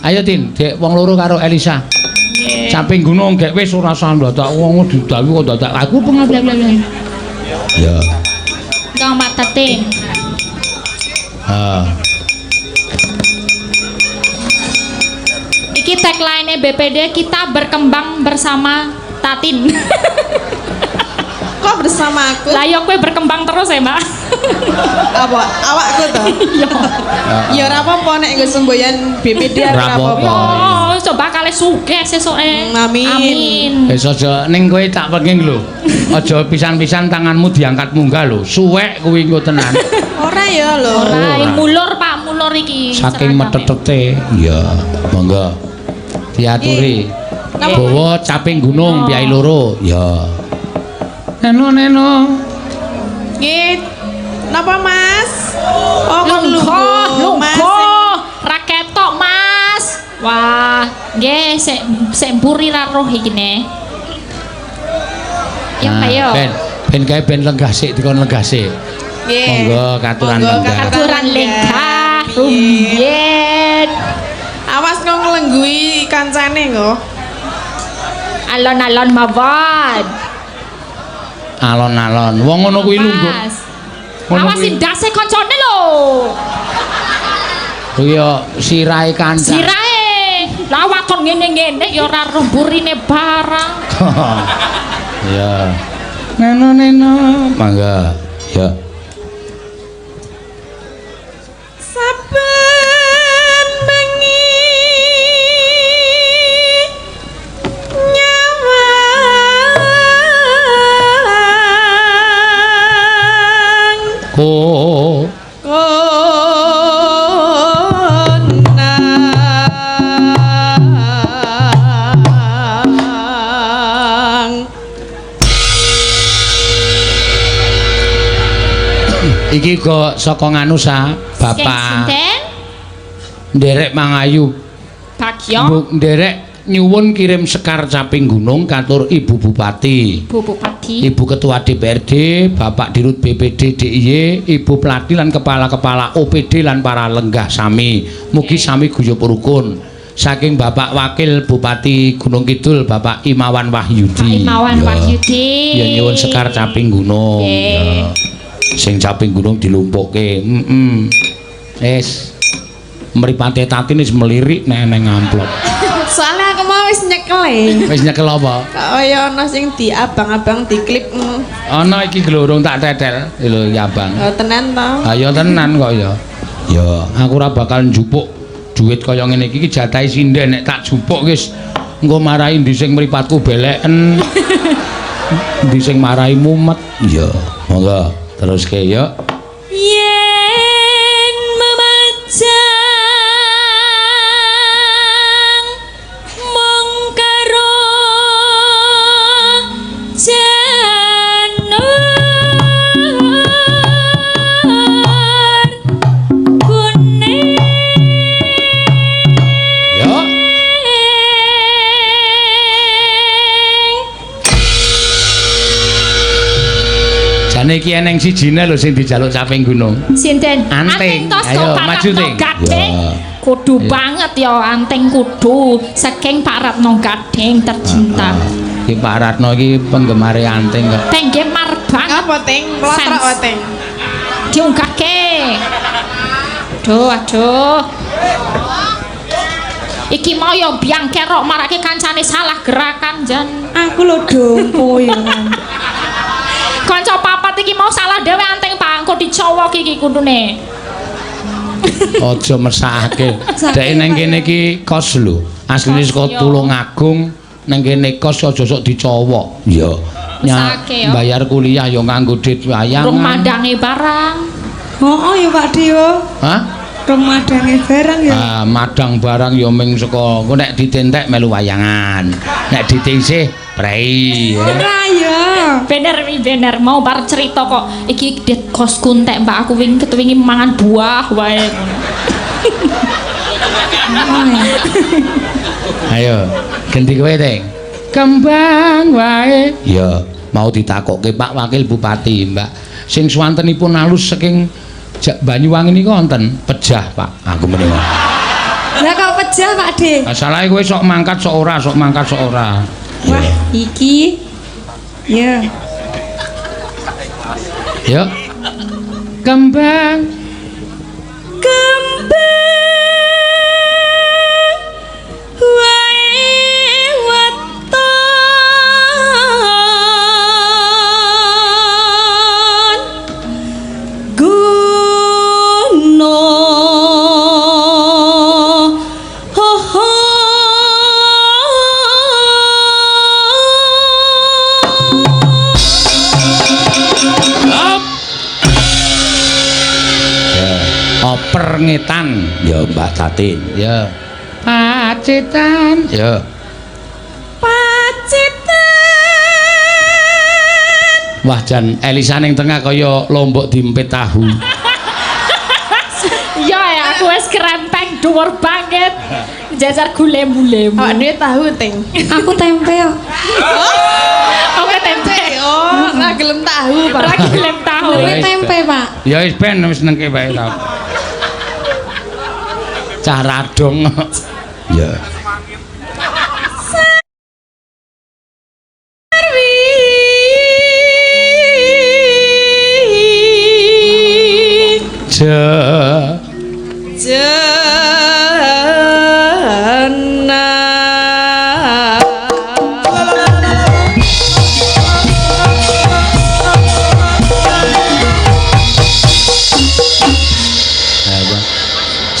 Ayo Tin, dek wong loro karo Elisa. Caping gunung gek wis ora usah dadak wong didawi kok dadak aku pengapian. Ya. Kang Matete. Ha. Iki tagline BPD kita berkembang bersama Tatin. Kok bersama aku? Lah yo kowe berkembang terus ya, Mbak. Apa? Awakku to? Yo. Ya ora apa-apa nek nggo semboyan BPD ora Ora apa-apa. Oh, coba kali sugih sesuke. Mm, amin. Amin. Wis aja ning kowe tak penging lho. Aja pisan-pisan tanganmu diangkat munggah lho. Suwek kuwi engko tenan. Ora ya lho. Ora, ora. mulur Pak, mulur iki. Saking metetete. Iya, monggo. Diaturi. Bawa caping gunung piyai loro. Ya. Neno neno. Nggih. Napa Mas? Oh, kon Lungguh, lungguh. Mas. lungguh. Ra ketok, Mas. Wah, nggih sik sik mburi ra roh iki ne. Ya Nah, ayo. Ben, ben kae ben lenggah sik dikon lenggah sik. Nggih. Monggo, katuran Monggo, lenggah. Aturan lenggah, rumiyin. Awas kok nglengguhi kancane kok. Alon-alon mawon. Alon-alon. Wong ngono kuwi lungguh. Awas ndase kancane lho. Kuwi ya sirahe kanca. Sirae. Lah waton ngene-ngene ya ora roh burine barang. Ya. Neno neno. Mangga. Ya. Ko konang iki kok saka nganu sa Bapak nderek Mangayu. Bagyo. Nderek nyuwun kirim sekar caping gunung katur Ibu Bupati. Bu Bupati. Ibu Ketua DPRD, Bapak Dirut BPD DIY, Ibu Pelati lan kepala-kepala OPD lan para lenggah sami. Mugi sami guyub rukun. Saking Bapak Wakil Bupati Gunung Kidul, Bapak Imawan Wahyudi. Pak Imawan Ya. Wahyudi. Ya nyuwun sekar caping gunung. Ya. Sing caping gunung dilumpukke. Heeh. Wis. Mripate Tatin wis melirik neng amplop. Nyekel Wis nyekel apa? kaya ana sing di abang-abang diklip mm. Ana iki glorong tak tetel. Lho ya, Bang. Oh, tenan to Ayo tenan kok ya. Ya, aku ora bakal njupuk duit kaya ngene iki iki jatahe sinden nek tak jupuk wis engko marahi ndi sing mripatku beleken. Ndi sing marahi mumet. Ya, monggo teruske ya. Jane iki eneng sijine lho sing dijaluk caping gunung. Sinten? Anting. Ayo, maju, Ting. Kudu banget ya anting kudu saking Pak Ratno Gading tercinta. Iki Pak Ratno iki penggemare anting kok. Tengge marbang apa ting wae ting diunggahke. Aduh, aduh. Iki mau yo biang kerok marake kancane salah gerakan jan. aku lho dompo ya Kanca papat iki mau salah dhewe anting Pak, engko dicowok iki kudune. Aja mesake. Dek nang kene iki kos lho. Asline saka. Tulungagung nang kene kos aja sok dicowok. Iya. Mesake, yo. bayar kuliah yo nganggo duit wayangan. Rung mandange barang. oh ya Pak Dio Hah? remadange barang ya Ah, madang barang yo ming saka engko nek ditentek melu wayangan. Nek ditingsih ya. ora ya Bener wi bener mau bar cerita kok iki det kos kuntek Mbak aku wingi ketwingi mangan buah wae. Ayo, ganti kowe, Teng. Kembang wae. Iya, mau ditakokke Pak Wakil Bupati, Mbak. Sing swantenipun alus saking Ja- Banyuwangi niku wonten pejah, Pak. Aku menika. lah kok aja Pak De. Masalahnya kowe sok mangkat sok ora, sok mangkat sok ora. Wah, iki. Ya. Yuk. Kembang Kembang ngetan. Ya Mbak Tatin. Ya. Pacitan. Ya. pacitan Wah jan Elisa ning tengah kaya lombok diempit tahu. Ya ya aku wis kerempeng dhuwur banget. Jajar gulem-gulem. Awak dhewe tahu ting. aku tempe yo Oke tempe. Oh, ora gelem tahu, Pak. Ora gulem tahu. Kuwi wis, tempe Pak Ya wis ben wis nengke bae ta. Cah radong. Ya. Je.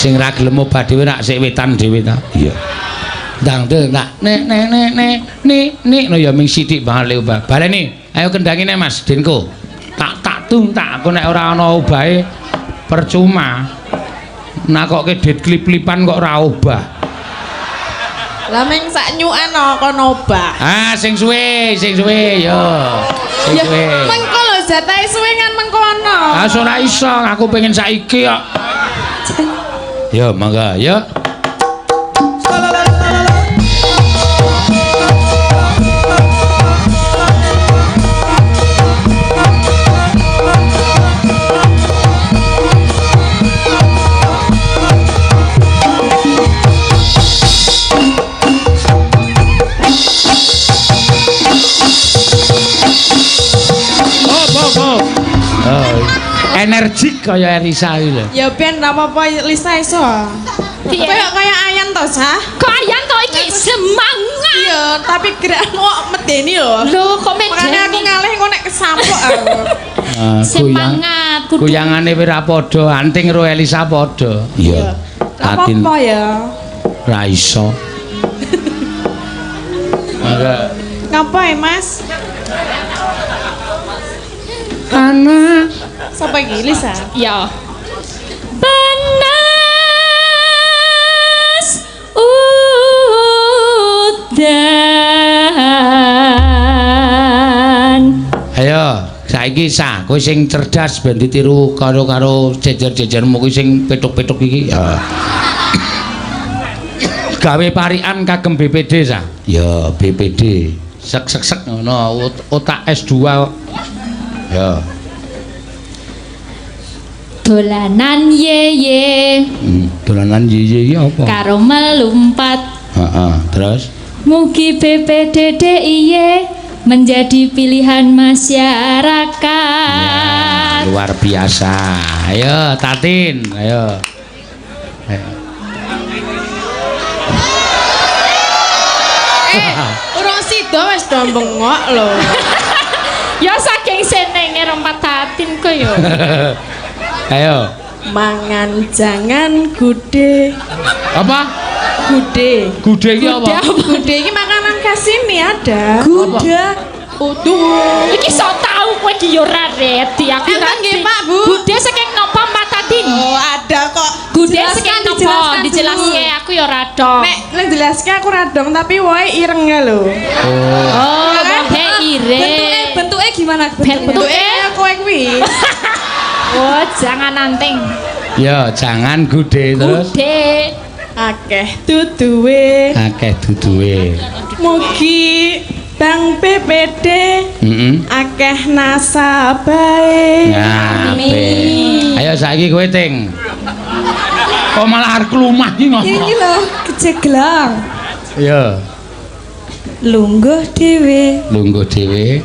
Sing ra gelem obah dhewe rak sik wetan dhewe ta. Iya. Ndang de nak nek nek nek nek nik nik no ya ming sithik banget le obah. Baleni, ayo kendangine Mas Denko. Tak tak tung tak aku nek ora ana obahe percuma. Nakoke dit klip-klipan kok ora obah. Lah meng sak nyukan kok obah. Ah sing suwe, sing suwe yo. Sing Ya, suwe. mengko lho jatahe suwe kan mengkono. Ah ora iso, aku pengen saiki kok. Yo, mangga, yo. Energik kaya Elisa iki lho. Ya ben ora apa-apa Lisa iso. Iya. Kayak kayak ayan to, Sah. Kok ayan to iki semangat. Iya, tapi gerakmu kok medeni lho. Lho kok Makanya aku medeni. ngalih kok nek kesampuk aku. Ah. Semangat kudu. Kuyangane wis ra padha, anting ro Elisa padha. Iya. Ora Tatin apa-apa ya. ra iso. Mangga. Ngapa ya, Mas? Ana Sapa iki Lisa? Ya. Panas udan. Ayo, saiki sah, kowe sing cerdas ben ditiru karo-karo jejer-jejermu kuwi sing petuk-petuk iki. Ya. Gawe parian kagem BPD sah. Ya BPD. Sek sek sek ngono, ot- otak S2. Ya. Dolanan ye ye Hmm, dolanan ye iki apa? karo melumpat. Heeh, terus Mugi BPDDIY menjadi pilihan masyarakat. luar biasa. Ayo, Tatin, ayo. Ayo. Urung sida wis do bengok lho. Ya saking senenge rompat tatin kok yo. Ayo. Mangan jangan gude. Apa? Gude. Gude iki apa? Gude iki makanan khas sini ada. Guda. Utuh. Iki sok tau kowe iki yo ora reti aku ngerti. nggih, Pak, Bu. Gude saking nopo Mbak Tatin? Oh, ada kok. Gude saking nopo? dijelaskan dulu. Dijelaske aku yo ora dong. Nek nek jelaske aku radong tapi wae ireng ya lho. Oh. Oh, Ya kan? wahe ire. bentuknya bentuknya gimana Bentuk- Bentuke kowe kuwi. Oh, jangan nanting. Ya, jangan gude terus. Gude. Akeh duduwe. Akeh duduhe. Mugi Bang PPD Heeh. akeh nasabae. Ngape. Ayo saiki kowe ting. Kok malah arep klumah iki ngopo? ini loh Ceglang. Ya, Lungguh dhewe lungguh dhewe.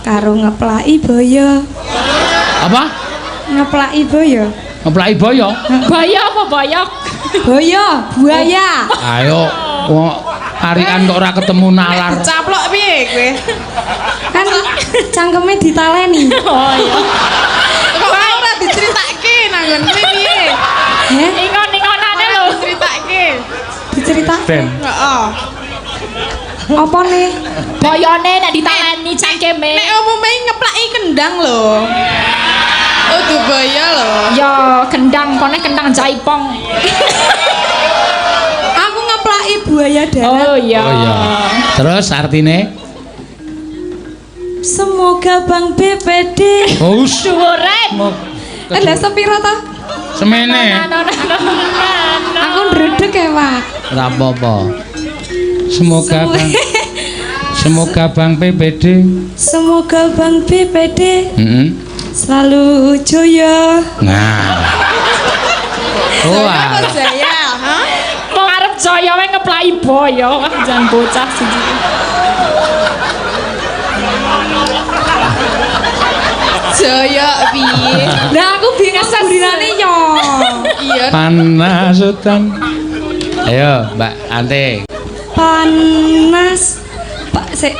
karo ngeplaki boyo. Apa? Ngeplaki boyo. Ngeplaki boyo. Baya apa bayok? Boyo, buaya. Ayo, wong tarikan kok ora ketemu nalar. Caplok piye kowe? Kan cangkeme ditaleni. Oh iya. Kok ora diceritake nanggon kowe piye? Heh, Ingon-ingonane lho. Diceritake. diceritake. Heeh. Apa nih? Bayane nek ditaleni cangkeme. Nek umume ngeplaki kendang lho. Oh, Dubaya lho. Ya kendang kone kendang jaipong. Aku ngeplaki buaya darat. Oh iya. Oh iya. Terus artine? Semoga Bang BPD. Oh, us. Dhuwuren. Eh, lah sepiro ta? Semene. Aku ndredeg ya, Pak. Ora apa-apa. Semoga Bang Semoga Bang PPD Semoga Bang BPD Heeh. Selalu jaya. Nah. Oh, alah. Jaya? Hah? Wong arep jaya wae ngeplaki boyo. Wah jan bocah siji. Jaya piye? Lah aku bingung gurirane yo. Iya. panas hutan. Ayo, Mbak Ante. Panas. Pak sik.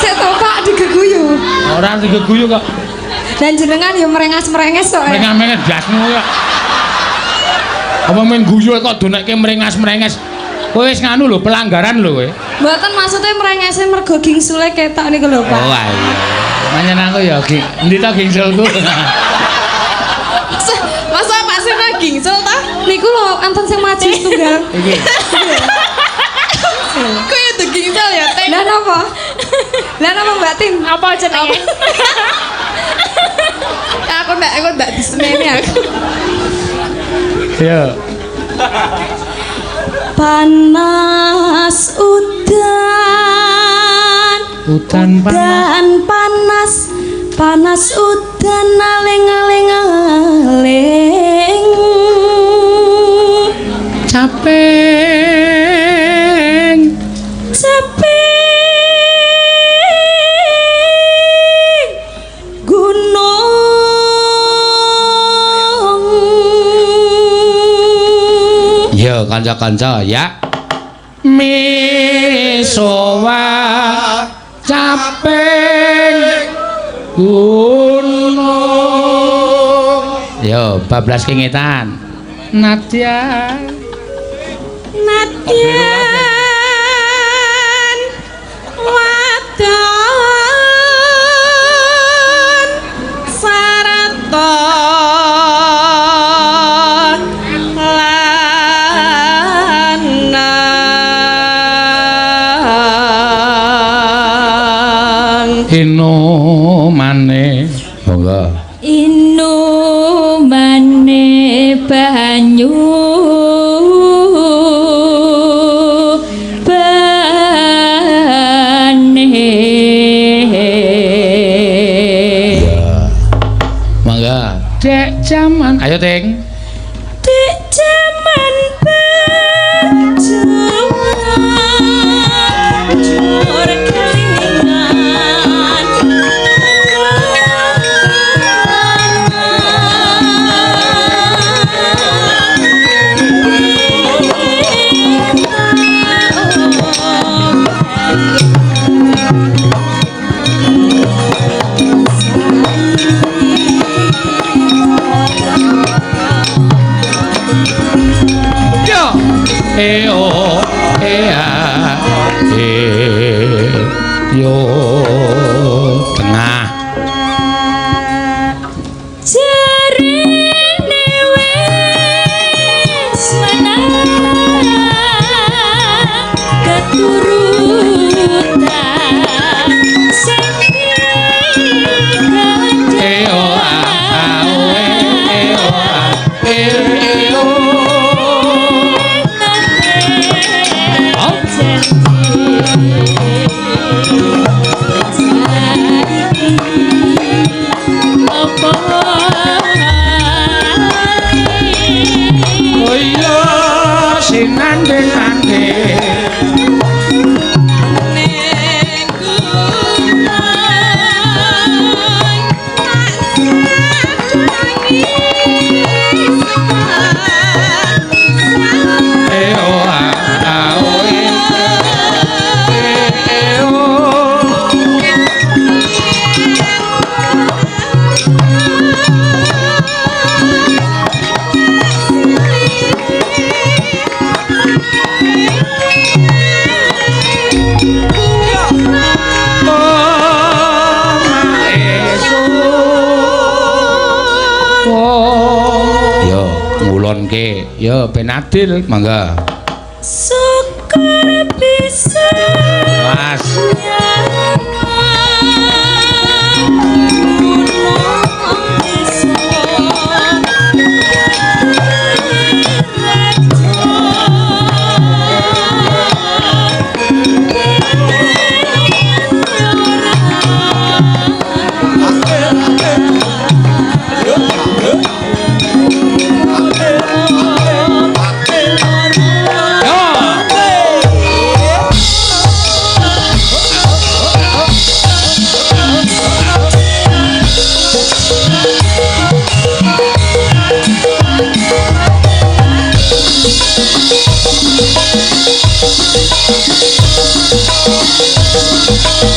Sik to Pak digeguyu. Ora digeguyu kok. Dan jenengan yo merengas-merenges kok. ya. Mengas-mengas blasmu kok. Apa main guyu kok donekke merengas-merenges. Kowe wis nganu lho, pelanggaran lho kowe. Mboten maksudnya merengese mergo gingsule ketok niku lho, Pak. Oh, iya. Manyen aku ya, Ki. Endi ta gingsulku? Masa Pak Sena gingsel ta? Niku lho anten sing maju tunggal. Iki. Kowe ya tuh gingsel ya, Teng. Lah napa? Lah napa Mbak Tin? Apa jenenge? Aku ndak aku ndak diseneni aku. Ya. Panas udan. Hutan panas. Dan panas, panas udan aling aling aling. Capek. Kanca-kanca ya. Misowa capek gunung. Yo bablas kingetan. Nadia. Nadyan Nggih, yo ben adil, mangga. Syukur bisa Mas. Thank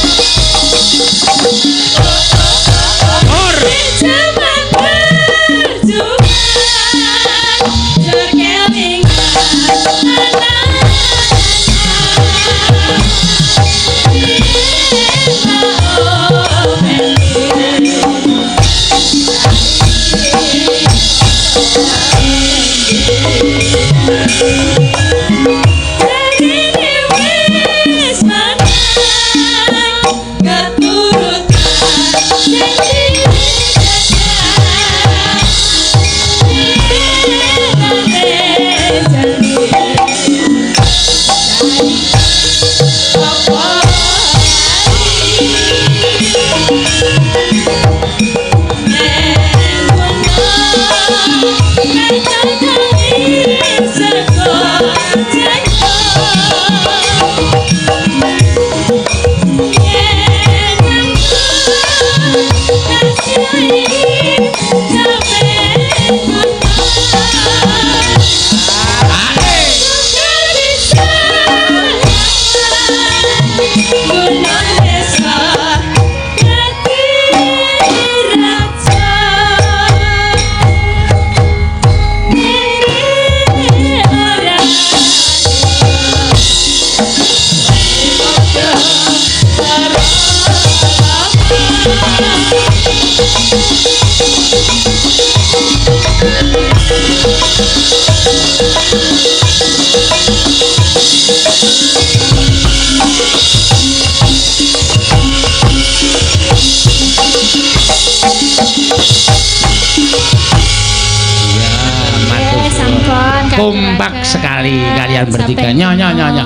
kompak sekali kalian bertiga. Nyo nyo nyo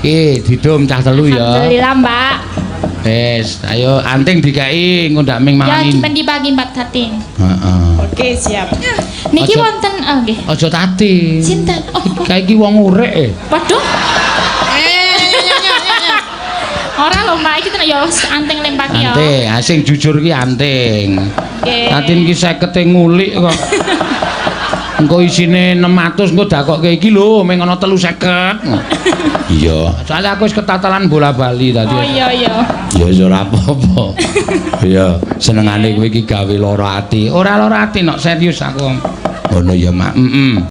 eh didum cah telu ya. Alhamdulillah, Mbak. Wes ayo anting dikai ngundak ming Ya mangan cuma dibagi Mbak Tatin. heeh Oke, siap. Niki wonten oh nggih. aja tati Sinten? Oh, oh. kayak iki wong urek eh waduh. Ora lho Mbak, iki tenan ya anting lempak ya. anting asing jujur ki anting Nggih. Tatin ki 50 e ngulik kok engko isine 600 engko dakokke iki lho ming ana 350 iya. Soalnya aku wis ketatalan bola bali tadi. Oh iya iya. ya wis ora apa-apa. Iya senengane kowe iki gawe lara ati. Ora lara ati nok serius aku ngono ya mak. Mm